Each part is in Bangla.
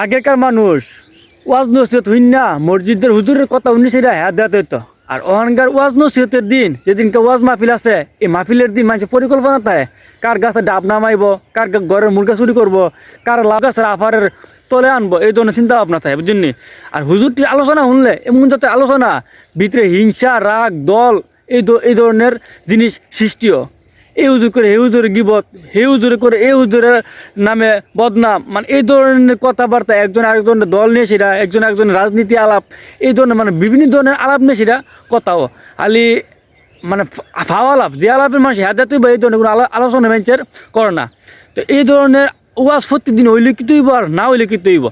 আগেকার মানুষ ওয়াজ নসিহত হইন না। মসজিদের হুজুরের কথা উনি সেটা হ্যাঁ দেওয়া হইতো। আর ওখানকার ওয়াজ নসিহতের দিন যেদিনকে ওয়াজ মাহফিল আছে, এই মাহফিলের দিন মানুষের পরিকল্পনা থাকে। কার গাছে ডাব নামাইব, কার ঘরের মুরগা চুরি করব, কার লাভ গাছের আফারের তলে আনব, এই ধরনের চিন্তা ভাবনা থাকে বুঝলি আর হুজুরটির আলোচনা শুনলে, এমন যাতে আলোচনা, ভিতরে হিংসা, রাগ, দল, এই এই ধরনের জিনিস সৃষ্টিও। এই হুজুর করে হে হুজুরে গিবত হে হুজুরে করে, এই হুজুরের নামে বদনাম। মানে এই ধরনের কথাবার্তা একজন আরেকজনের দল নিয়ে সেটা, একজন একজনের রাজনীতি আলাপ, এই ধরনের মানে বিভিন্ন ধরনের আলাপ নিয়ে সেটা কথাও। আলি মানে ফাওয়া আলাপ, যে আলাপের মানুষ হাতে বা এই ধরনের কোনো আলো- আলোচনা বেঞ্চের করে না। তো এই ধরনের ওয়াজ প্রত্যেকদিন হইলে কি তৈব আর না হইলে কি তৈব?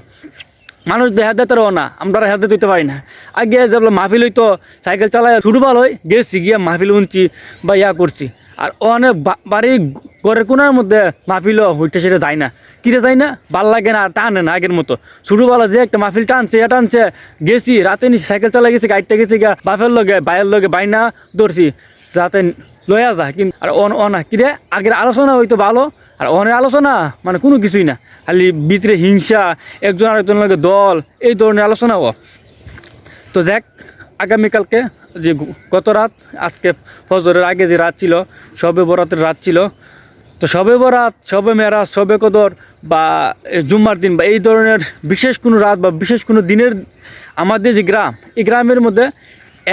মানুষ পারব না আমরা হাতে দিতে পারি না। আগে যেগুলো মাহফিল হইতো, সাইকেল চালায় ফুটবল হয় গেছি, গিয়ে মাহফিল উনছি বা ইয়া করছি। আর অনেক বাড়ির ঘরের কোনার মধ্যে মাহফিল হইতে সেটা যায় না। কিরে যায় না? ভালো লাগে না, টানে না আগের মতো। ছোটোবেলা যে একটা মাহফিল টানছে এটা টানছে, গেছি, রাতে নিচে সাইকেল চালাই গেছি গাড়িটা গেছি গা, বাপের লগে বাইয়ের লগে বাইনা দৌড়ছি যাতে লয়া যায়। কিন্তু আর অন অনা কিরে আগের আলোচনা হইতো ভালো, আর অনেক আলোচনা মানে কোনো কিছুই না। খালি ভিতরে হিংসা, একজন আরেকজন লগে দল, এই ধরনের আলোচনা ও তো যাক আগামীকালকে যে গত রাত, আজকে ফজরের আগে যে রাত ছিল সবে বরাতের রাত ছিল, তো সবে বরাত সবে মেরাজ সবে কদর বা জুম্মার দিন বা এই ধরনের বিশেষ কোনো রাত বা বিশেষ কোনো দিনের আমাদের যে গ্রাম, এই গ্রামের মধ্যে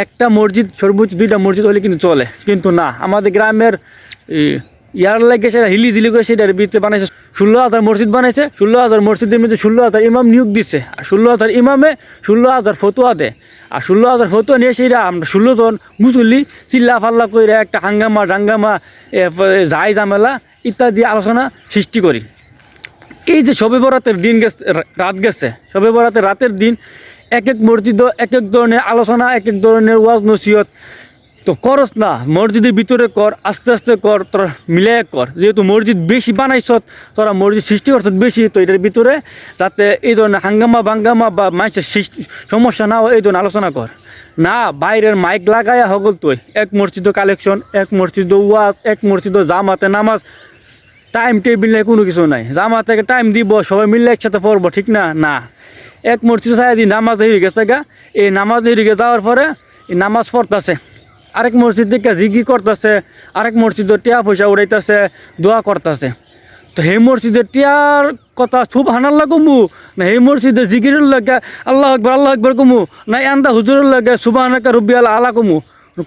একটা মসজিদ, সর্বোচ্চ দুইটা মসজিদ হলে কিন্তু চলে। কিন্তু না, আমাদের গ্রামের ইয়ার লাগে সেটা হিলি ঝিলি করে সেটার ভিতরে বানাইছে। ষোলো হাজার মসজিদ বানাইছে, ষোলো হাজার মসজিদের মধ্যে ষোলো হাজার ইমাম নিয়োগ দিচ্ছে আর ষোলো হাজার ইমামে ষোলো হাজার ফতুয়া দেয়। আর ষোলো হাজার ফতুয়া নিয়ে সেটা আমরা ষোলো জন মুসল্লি চিল্লা ফাল্লা করে একটা হাঙ্গামা ডাঙ্গামা যাই ঝামেলা ইত্যাদি আলোচনা সৃষ্টি করি। এই যে সবে বরাতের দিন গেছে রাত গেছে, সবে বরাতের রাতের দিন এক এক মসজিদ এক এক ধরনের আলোচনা, এক এক ধরনের ওয়াজ নসিহত তো করস না, মসজিদের ভিতরে কর, আস্তে আস্তে কর, তোরা মিলে কর। যেহেতু মসজিদ বেশি বানাইছ, তোরা মসজিদ সৃষ্টি করছ বেশি, তো এটার ভিতরে যাতে এই ধরনের হাঙ্গামা বাঙ্গামা বা মানুষের সমস্যা না হয়, এই ধরনের আলোচনা কর। না, বাইরের মাইক লাগাইয়া হগল তুই। এক মসজিদ কালেকশন, এক মসজিদ ওয়াজ, এক মসজিদ জামাতে নামাজ। টাইম টেবিল নেই কোনো কিছু নাই। জামা থেকে টাইম দিব, সবাই মিললে একসাথে পড়ব, ঠিক না? না। এক মসজিদ দিন নামাজ হয়ে গেছে গা। এই নামাজ গেছে যাওয়ার পরে এই নামাজ পড়তেছে। আরেক মসজিদ থেকে জিগি করতেছে, আরেক মসজিদ টিয়া পয়সা উড়াইতেছে, দোয়া করতেছে। তো সেই মসজিদের টিয়ার কথা খুব হানাল্লা কমু, না সেই মসজিদের জিগিরের লাগে আল্লাহ আকবর আল্লাহ আকবর কমু, না আন্দা হুজুরের লাগে সুবাহ রুবি আল্লাহ আলা কমু,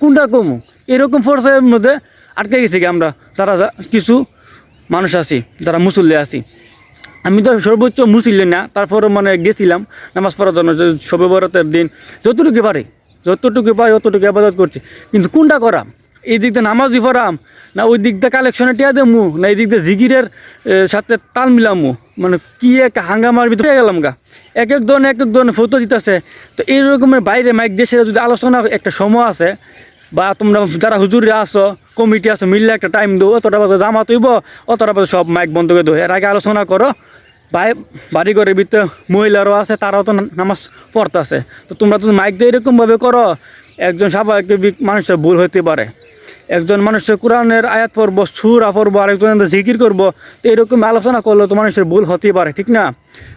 কোনটা কমু? এরকম ফোর্সের মধ্যে আটকে গেছি আমরা, যারা কিছু মানুষ আছি, যারা মুসল্লি আছি। আমি তো সর্বোচ্চ মুসল্লি না তারপরে মানে গেছিলাম, নামাজ পড়ার জন্য শবে বরাতের দিন, যতটুকু পারি। যতটুকু পাই অতটুকু আবাদত করছি। কিন্তু কোনটা করাম? এই দিক দিয়ে নামাজই পড়াম, না ওই দিক দিয়ে কালেকশনে টিয়া দেমু, না এই দিক দিয়ে জিগিরের সাথে তাল মিলামু? মানে কি এক হাঙ্গামার ভিতরে গেলাম গা। এক এক ধরনের, এক এক ধরনের ফটো দিতেছে। তো এই রকমের বাইরে মাইক দেশে যদি আলোচনা, একটা সময় আছে, বা তোমরা যারা হুজুরে আসো কমিটি আসো মিললে একটা টাইম দেবো অতটা বাজে জামা তৈব অতটা বাজে সব মাইক বন্ধ করে দেবো এর আগে আলোচনা করো ভাই বাড়ি ঘরের ভিতরে মহিলারও আছে, তারাও তো নামাজ পড়তে আছে তো তোমরা তো মাইক দিয়ে এরকমভাবে করো, একজন স্বাভাবিক মানুষের ভুল হতে পারে। একজন মানুষের কোরআনের আয়াত পড়ব, সুরা পড়ব, আরেকজন জিকির করব, তো এরকম আলোচনা করলে তো মানুষের ভুল হতেই পারে, ঠিক না?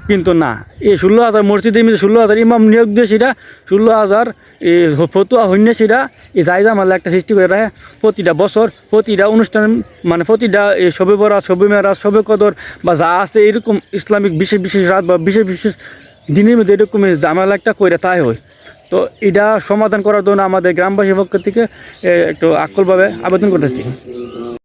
কিন্তু না, এই ষোলো হাজার মসজিদে মিলে ষোলো হাজার ইমাম নিয়োগ দিয়ে সেটা, ষোলো হাজার এই ফতুয়া হইনে সেটা এই জায়গা মালে একটা সৃষ্টি করে রাখে। প্রতিটা বছর, প্রতিটা অনুষ্ঠান মানে প্রতিটা এই সবে বরা সবে মেরা সবে কদর, বা যা আছে এরকম ইসলামিক বিশেষ বিশেষ রাত বা বিশেষ বিশেষ দিনের মধ্যে এরকম জামেলা একটা করে তাই হয়। তো এটা সমাধান করার জন্য আমাদের গ্রামবাসীর পক্ষ থেকে একটু আকলভাবে আবেদন করতেছি।